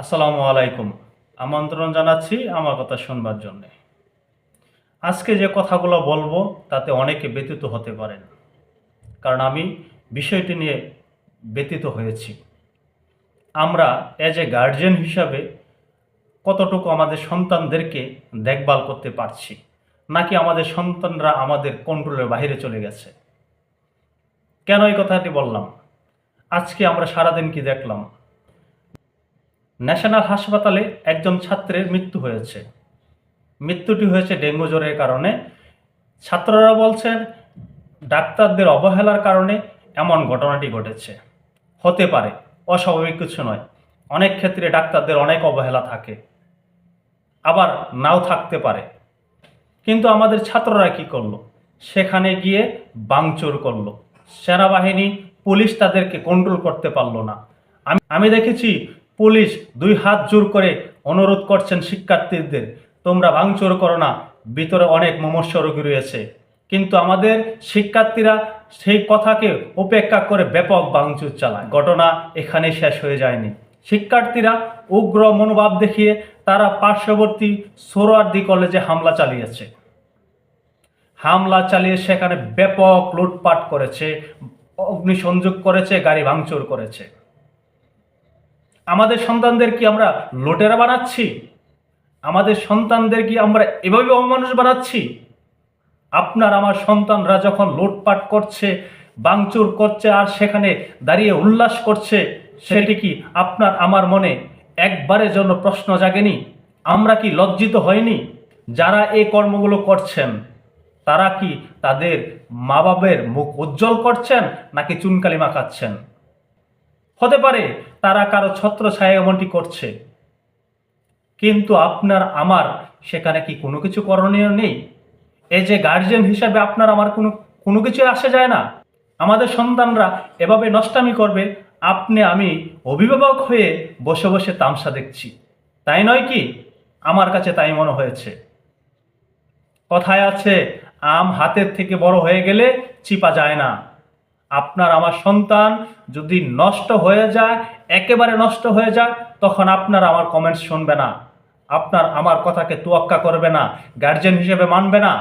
আসসালামু আলাইকুম। আমন্ত্রণ জানাচ্ছি আমার কথা শুনবার জন্যে। আজকে যে কথাগুলো বলব, তাতে অনেকে ব্যতীত হতে পারেন। কারণ আমি বিষয়টি নিয়ে ব্যতীত হয়েছি। আমরা এজ এ গার্জিয়ান হিসাবে কতটুকু আমাদের সন্তানদেরকে দেখভাল করতে পারছি, নাকি আমাদের সন্তানরা আমাদের কন্ট্রোলের বাইরে চলে গেছে? কেন এই কথাটি বললাম? আজকে আমরা সারাদিন কি দেখলাম? ন্যাশনাল হাসপাতালে একজন ছাত্রের মৃত্যু হয়েছে। মৃত্যুটি হয়েছে ডেঙ্গু জ্বরের কারণে। ছাত্ররা বলছেন, ডাক্তারদের অবহেলার কারণে এমন ঘটনাটি ঘটেছে। হতে পারে, অস্বাভাবিক কিছু নয়। অনেক ক্ষেত্রে ডাক্তারদের অনেক অবহেলা থাকে। আবার নাও থাকতে পারে। কিন্তু আমাদের ছাত্ররা কি করল? সেখানে গিয়ে বাংচুর করল। সেনাবাহিনী, পুলিশ তাদেরকে কন্ট্রোল করতে পারল না। আমি আমি দেখেছি পুলিশ দুই হাত জোর করে অনুরোধ করছেন শিক্ষার্থীদের, তোমরা ভাঙচুর করো না, ভিতরে অনেক মুমূর্ষ রোগী রয়েছে। কিন্তু আমাদের শিক্ষার্থীরা সেই কথাকে উপেক্ষা করে ব্যাপক ভাঙচুর চালায়। ঘটনা এখানে শেষ হয়ে যায়নি। শিক্ষার্থীরা উগ্র মনোভাব দেখিয়ে তারা পার্শ্ববর্তী সোহরার্দি কলেজে হামলা চালিয়েছে। হামলা চালিয়ে সেখানে ব্যাপক লুটপাট করেছে, অগ্নিসংযোগ করেছে, গাড়ি ভাঙচুর করেছে। আমাদের সন্তানদের কি আমরা লোটেরা বানাচ্ছি? আমাদের সন্তানদের কি আমরা এভাবে অমানুষ বানাচ্ছি? আপনার আমার সন্তানরা যখন লুটপাট করছে, বাংচুর করছে আর সেখানে দাঁড়িয়ে উল্লাস করছে, সেটি কি আপনার আমার মনে একবারের জন্য প্রশ্ন জাগেনি? আমরা কি লজ্জিত হয়নি যারা এই কর্মগুলো করছেন, তারা কি তাদের মা বাবের মুখ উজ্জ্বল করছেন নাকি চুনকালি মাখাচ্ছেন? হতে পারে তারা কারও ছত্র ছায়া এমনটি করছে। কিন্তু আপনার, আমার, সেখানে কি কোনো কিছু করণীয় নেই? এই যে গার্জিয়ান হিসাবে আপনার, আমার কোনো কোনো কিছু আসে যায় না। আমাদের সন্তানরা এভাবে নষ্টামি করবে, আপনি, আমি অভিভাবক হয়ে বসে বসে তামসা দেখছি। তাই নয় কি? আমার কাছে তাই মনে হয়েছে। কথায় আছে, আম হাতের থেকে বড় হয়ে গেলে চিপা যায় না। আপনার, আমার সন্তান যদি নষ্ট হয়ে যায়, একেবারে নষ্ট হয়ে যায়, তখন আপনার আমার কমেন্টস শুনবে না। আপনার, আমার কথাকে তোয়াক্কা করবে না গার্জেন হিসেবে মানবে না।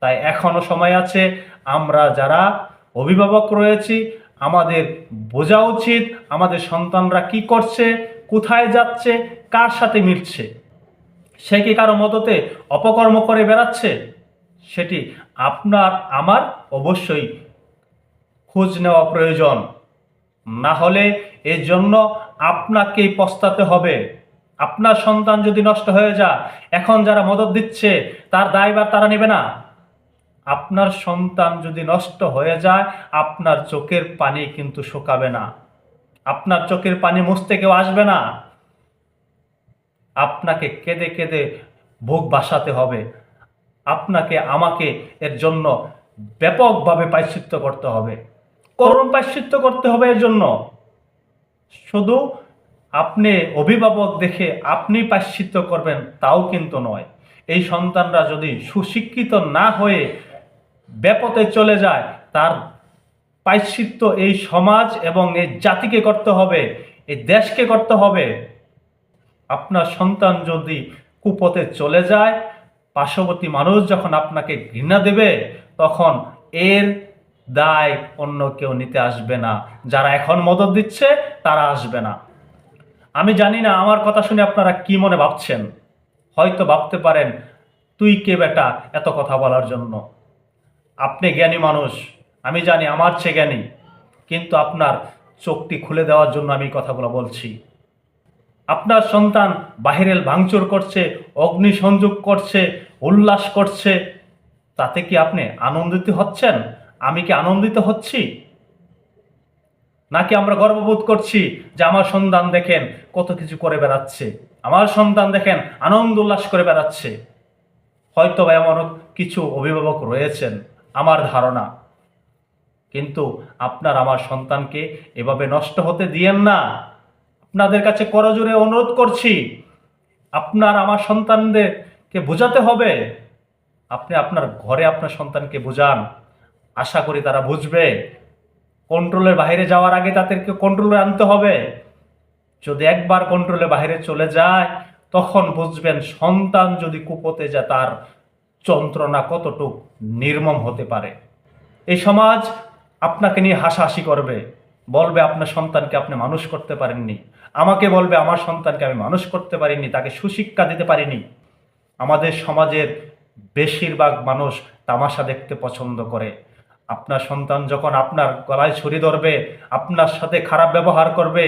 তাই এখনও সময় আছে, আমরা যারা অভিভাবক রয়েছি, আমাদের বোঝা উচিত, আমাদের সন্তানরা কি করছে, কোথায় যাচ্ছে, কার সাথে মিলছে। সে কি কারও মততে অপকর্ম করে বেড়াচ্ছে? সেটি আপনার, আমার অবশ্যই খোঁজ নেওয়া প্রয়োজন। না হলে এর জন্য আপনাকেই পস্তাতে হবে। আপনার সন্তান যদি নষ্ট হয়ে যায়, এখন যারা মদত দিচ্ছে, তার দায়বার তারা নেবে না। আপনার সন্তান যদি নষ্ট হয়ে যায়, আপনার চোখের পানি কিন্তু শুকাবে না। আপনার চোখের পানি মুছতে কেউ আসবে না। আপনাকে কেঁদে কেঁদে বুক বাসাতে হবে। আপনাকে, আমাকে এর জন্য ব্যাপকভাবে পাশ্চিত্য করতে হবে। করুণ পাশ্চিত্য করতে হবে এর জন্য। শুধু আপনি অভিভাবক দেখে আপনি পাশ্চিত্য করবেন, তাও কিন্তু নয়। এই সন্তানরা যদি সুশিক্ষিত না হয়ে ব্যাপতে চলে যায়, তার পাশ্চিত্য এই সমাজ এবং এই জাতিকে করতে হবে, এই দেশকে করতে হবে। আপনার সন্তান যদি কুপথে চলে যায়, পার্শ্ববর্তী মানুষ যখন আপনাকে ঘৃণা দেবে, তখন এর দায় অন্য কেউ নিতে আসবে না। যারা এখন মদত দিচ্ছে, তারা আসবে না। আমি জানি না, আমার কথা শুনে আপনারা কি মনে ভাবছেন? হয়তো ভাবতে পারেন, তুই কে বেটা এত কথা বলার জন্য? আপনি জ্ঞানী মানুষ, আমি জানি আমার চেয়ে জ্ঞানী, কিন্তু আপনার চোখটি খুলে দেওয়ার জন্য আমি কথাগুলো বলছি। আপনার সন্তান বাহিরের ভাঙচুর করছে, অগ্নিসংযোগ করছে, উল্লাস করছে, তাতে কি আপনি আনন্দিত হচ্ছেন? আমি কি আনন্দিত হচ্ছি? নাকি আমরা গর্ববোধ করছি যে আমার সন্তান দেখেন কত কিছু করে বেড়াচ্ছে? আমার সন্তান দেখেন আনন্দ উল্লাস করে বেড়াচ্ছে। হয়তো বা এমন কিছু অভিভাবক রয়েছেন, আমার ধারণা। কিন্তু আপনার আমার সন্তানকে এভাবে নষ্ট হতে দিয়েন না। আপনাদের কাছে করজোরে অনুরোধ করছি, আপনার আমার সন্তানদেরকে বোঝাতে হবে। আপনি আপনার ঘরে আপনার সন্তানকে বোঝান। আশা করি তারা বুঝবে। কন্ট্রোলের বাইরে যাওয়ার আগে তাদেরকে কন্ট্রোলে আনতে হবে। যদি একবার কন্ট্রোলে বাইরে চলে যায়, তখন বুঝবেন সন্তান যদি কুপোতে যায়, তার যন্ত্রণা কতটুক নির্মম হতে পারে। এই সমাজ আপনাকে নিয়ে হাসাহাসি করবে। বলবে, আপনার সন্তানকে আপনি মানুষ করতে পারেননি। আমাকে বলবে, আমার সন্তানকে আমি মানুষ করতে পারিনি, তাকে সুশিক্ষা দিতে পারিনি। আমাদের সমাজের বেশিরভাগ মানুষ তামাশা দেখতে পছন্দ করে। আপনার সন্তান যখন আপনার গলায় ছুরি ধরবে, আপনার সাথে খারাপ ব্যবহার করবে,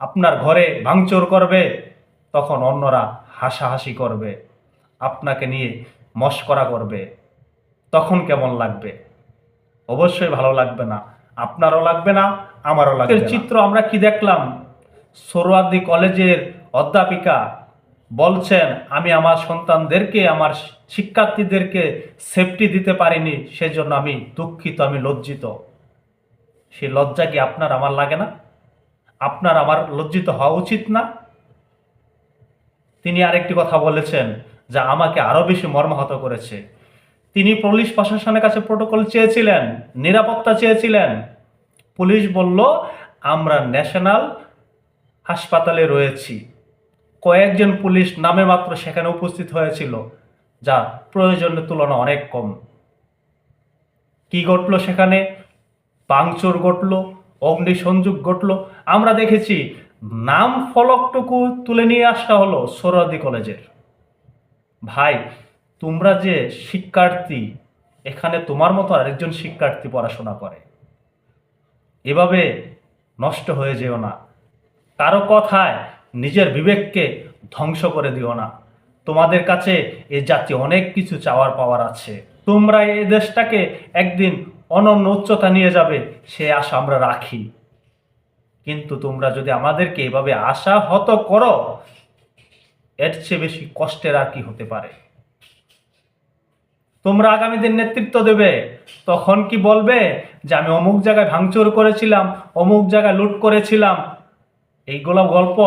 আপনার ঘরে ভাঙচুর করবে, তখন অন্যরা হাসাহাসি করবে, আপনাকে নিয়ে মস্করা করবে। তখন কেমন লাগবে? অবশ্যই ভালো লাগবে না। আপনারও লাগবে না, আমারও লাগবে চিত্র আমরা কি দেখলাম? সোরওয়ার্দী কলেজের অধ্যাপিকা বলছেন, আমি আমার সন্তানদেরকে, আমার শিক্ষার্থীদেরকে সেফটি দিতে পারিনি, সেজন্য আমি দুঃখিত, আমি লজ্জিত। সেই লজ্জা কি আপনার আমার লাগে না? আপনার আমার লজ্জিত হওয়া উচিত না? তিনি আরেকটি কথা বলেছেন, যা আমাকে আরও বেশি মর্মাহত করেছে। তিনি পুলিশ প্রশাসনের কাছে প্রোটোকল চেয়েছিলেন, নিরাপত্তা চেয়েছিলেন। পুলিশ বলল, আমরা ন্যাশনাল হাসপাতালে রয়েছি। কয়েকজন পুলিশ নামে মাত্র সেখানে উপস্থিত হয়েছিল, যা প্রয়োজনের তুলনা অনেক কম। কি ঘটলো সেখানে? পাংচুর ঘটলো, অগ্নিসংযোগ ঘটলো। আমরা দেখেছি, নাম ফলকটুকু তুলে নিয়ে আসা হলো সোরাদি কলেজের। ভাই, তোমরা যে শিক্ষার্থী, এখানে তোমার মতো আরেকজন শিক্ষার্থী পড়াশোনা করে। এভাবে নষ্ট হয়ে যেও না। কারও কথায় নিজের বিবেককে ধ্বংস করে দিও না। তোমাদের কাছে এ জাতি অনেক কিছু চাওয়ার পাওয়ার আছে। তোমরা এই দেশটাকে একদিন অনন্য উচ্চতা নিয়ে যাবে, সে আশা আমরা রাখি। কিন্তু তোমরা যদি আমাদেরকে এভাবে আশা হত করো, এর চেয়ে বেশি কষ্টের আর কি হতে পারে? তোমরা আগামী দিন নেতৃত্ব দেবে। তখন কি বলবে যে, আমি অমুক জায়গায় ভাঙচুর করেছিলাম, অমুক জায়গায় লুট করেছিলাম এইগুলো গল্প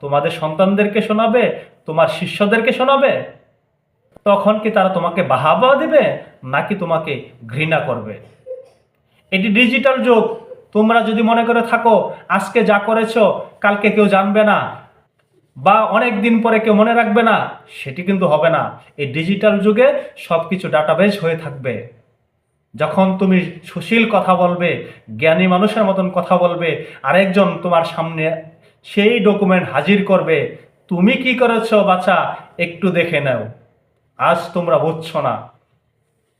তোমাদের সন্তানদেরকে শোনাবে, তোমার শিষ্যদেরকে শোনাবে? তখন কি তারা তোমাকে বাহাবা দিবে, নাকি তোমাকে ঘৃণা করবে? এটি ডিজিটাল যুগ। তোমরা যদি মনে করে থাকো, আজকে যা করেছ, কালকে কেউ জানবে না, বা অনেক দিন পরে কেউ মনে রাখবে না, সেটি কিন্তু হবে না। এই ডিজিটাল যুগে সব কিছু ডাটাবেজ হয়ে থাকবে। যখন তুমি সুশীল কথা বলবে, জ্ঞানী মানুষের মতন কথা বলবে, আরেকজন তোমার সামনে সেই ডকুমেন্ট হাজির করবে। তুমি কি করেছ বাচ্চা একটু দেখে নাও। আজ তোমরা বুঝছ না।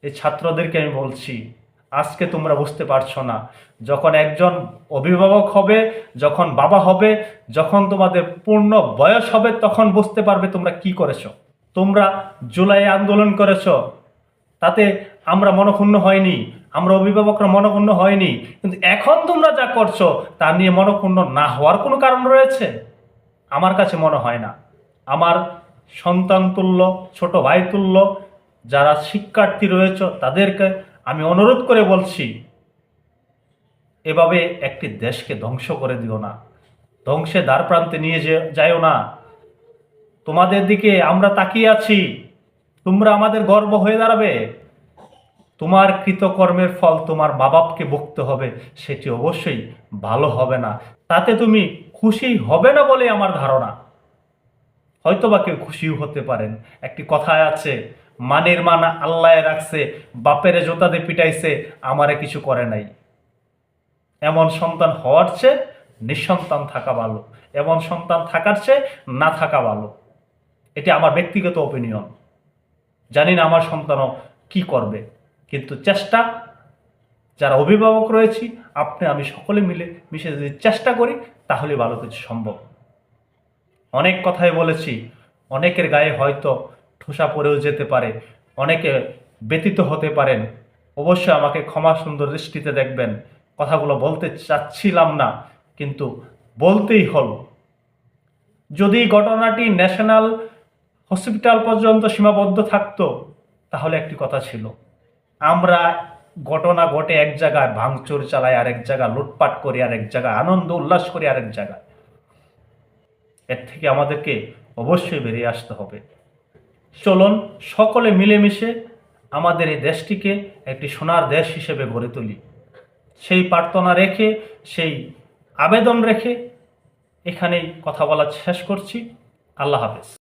এই ছাত্রদেরকে আমি বলছি, আজকে তোমরা বুঝতে পারছ না। যখন একজন অভিভাবক হবে, যখন বাবা হবে, যখন তোমাদের পূর্ণ বয়স হবে, তখন বুঝতে পারবে তোমরা কি করেছ। তোমরা জুলাই আন্দোলন করেছ। তাতে আমরা মনক্ষুণ্ণ হয়নি। আমরা অভিভাবকরা মনক্ষুণ্ণ হয়নি। কিন্তু এখন তোমরা যা করছ, তা নিয়ে মনক্ষুণ্ণ না হওয়ার কোনো কারণ রয়েছে? আমার কাছে মনে হয় না। আমার সন্তান তুল্য, ছোট ভাই তুল্য, যারা শিক্ষার্থী রয়েছে, তাদেরকে আমি অনুরোধ করে বলছি, এভাবে একটি দেশকে ধ্বংস করে দিও না। ধ্বংসে দ্বার প্রান্তে নিয়ে যাইও না। তোমাদের দিকে আমরা তাকিয়ে আছি। তোমরা আমাদের গর্ব হয়ে দাঁড়াবে। তোমার কৃতকর্মের ফল তোমার মা বাপকে ভুগতে হবে, সেটি অবশ্যই ভালো হবে না। তাতে তুমি খুশি হবে না বলে আমার ধারণা। হয়তো বা কেউ খুশিও হতে পারেন। একটি কথায় আছে, মানের মান আল্লাহ রাখছে, বাপেরে জোতাতে পিটাইছে, আমারে কিছু করে নাই। এমন সন্তান হওয়ার চেয়ে নিঃসন্তান থাকা ভালো। এমন সন্তান থাকার চেয়ে না থাকা ভালো। এটি আমার ব্যক্তিগত ওপিনিয়ন জানি না আমার সন্তানও কি করবে। কিন্তু চেষ্টা, যারা অভিভাবক রয়েছি, আপনি, আমি সকলে মিলে, মিশে যদি চেষ্টা করি, তাহলে ভালো কিছু সম্ভব। অনেক কথাই বলেছি, অনেকের গায়ে হয়তো ঠোসা পড়েও যেতে পারে, অনেকে ব্যতীত হতে পারেন। অবশ্যই আমাকে ক্ষমা সুন্দর দৃষ্টিতে দেখবেন। কথাগুলো বলতে চাচ্ছিলাম না, কিন্তু বলতেই হলো। যদি ঘটনাটি ন্যাশনাল হসপিটাল পর্যন্ত সীমাবদ্ধ থাকতো, তাহলে একটি কথা ছিল। আমরা ঘটনা ঘটে এক জায়গায়, ভাঙচুর চালাই আরেক জায়গায়, লুটপাট করি আরেক জায়গায়, আনন্দ উল্লাস করি আরেক জায়গায়। এর থেকে আমাদেরকে অবশ্যই বেরিয়ে আসতে হবে। চলুন সকলে মিলেমিশে আমাদের এই দেশটিকে একটি সোনার দেশ হিসেবে গড়ে তুলি। সেই প্রার্থনা রেখে, সেই আবেদন রেখে এখানেই কথা বলা শেষ করছি। আল্লাহ হাফেজ।